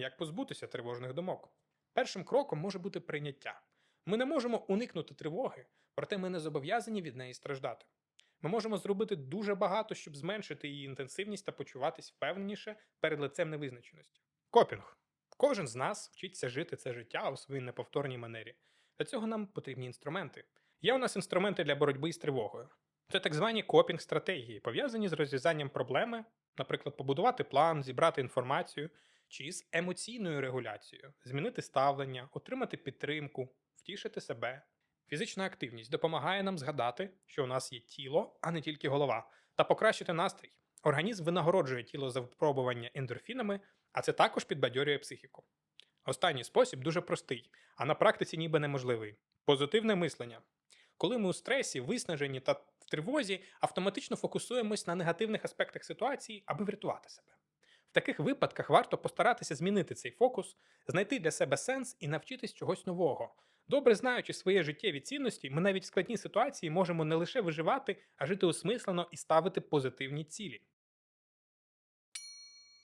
як позбутися тривожних думок. Першим кроком може бути прийняття. Ми не можемо уникнути тривоги, проте ми не зобов'язані від неї страждати. Ми можемо зробити дуже багато, щоб зменшити її інтенсивність та почуватись впевненіше перед лицем невизначеності. Копінг. Кожен з нас вчиться жити це життя у своїй неповторній манері. Для цього нам потрібні інструменти. Є у нас інструменти для боротьби з тривогою. Це так звані копінг-стратегії, пов'язані з розв'язанням проблеми, наприклад, побудувати план, зібрати інформацію, чи з емоційною регуляцією, змінити ставлення, отримати підтримку, втішити себе. Фізична активність допомагає нам згадати, що у нас є тіло, а не тільки голова, та покращити настрій. Організм винагороджує тіло за випробування ендорфінами, а це також підбадьорює психіку. Останній спосіб дуже простий, а на практиці ніби неможливий позитивне мислення. Коли ми у стресі, виснажені та в тривозі, автоматично фокусуємось на негативних аспектах ситуації, аби врятувати себе. Таких випадках варто постаратися змінити цей фокус, знайти для себе сенс і навчитись чогось нового. Добре знаючи свої життєві цінності, ми навіть в складній ситуації можемо не лише виживати, а жити осмислено і ставити позитивні цілі.